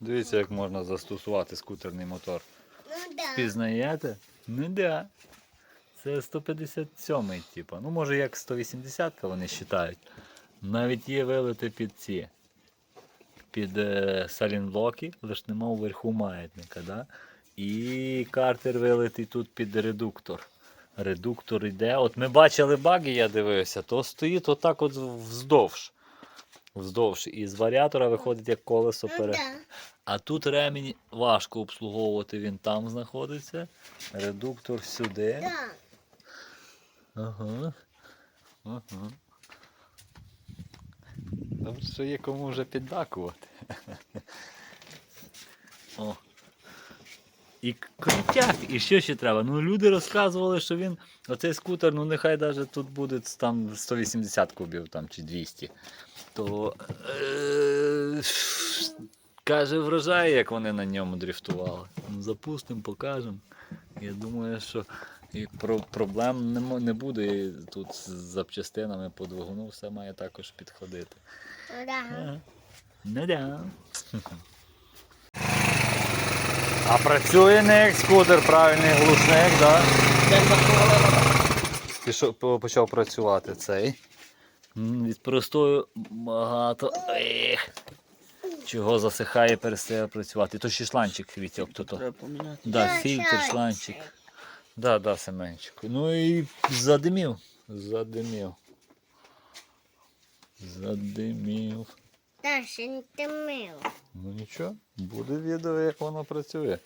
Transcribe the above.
Дивіться, як можна застосувати скутерний мотор. Ну да. Пізнаєте? Ну да. Це 157-й, типу. Ну, може, як 180 вони вважають. Навіть є вилити під ці. Під е, салінблоки, лише нема вверху маятника. Да? І картер вилитий тут під редуктор. Редуктор йде. От ми бачили баги, я дивився, то стоїть отак от вздовж. Вздовж. І з варіатора виходить як колесо Ну да. А тут ремінь важко обслуговувати, він там знаходиться. Редуктор сюди. Да. Ага. Ага. Добре, що є кому вже піддакувати. О. І крутяк, і що ще треба? Ну люди розказували, що він, оцей скутер, ну нехай навіть тут буде там 180 кубів там, чи 200. То е, каже, вражає, як вони на ньому дрифтували. Ну, запустимо, покажемо. Я думаю, що і про, проблем не, не буде і тут з запчастинами по двигуну все має також підходити. Ну да. Ну да. А працює не як скутер, правильний глушник, да? Пішов, почав працювати цей. Від простою багато. Ех. Чого засихає, перестає працювати. То ще шланчик вітьок. То, то. Треба поміняти. Да, фільтр, шланчик. Да, да, Семенчик. Ну і задимів. Задимів. Задимів. Та ще не тимив. Ну нічого, буде відео, як воно працює.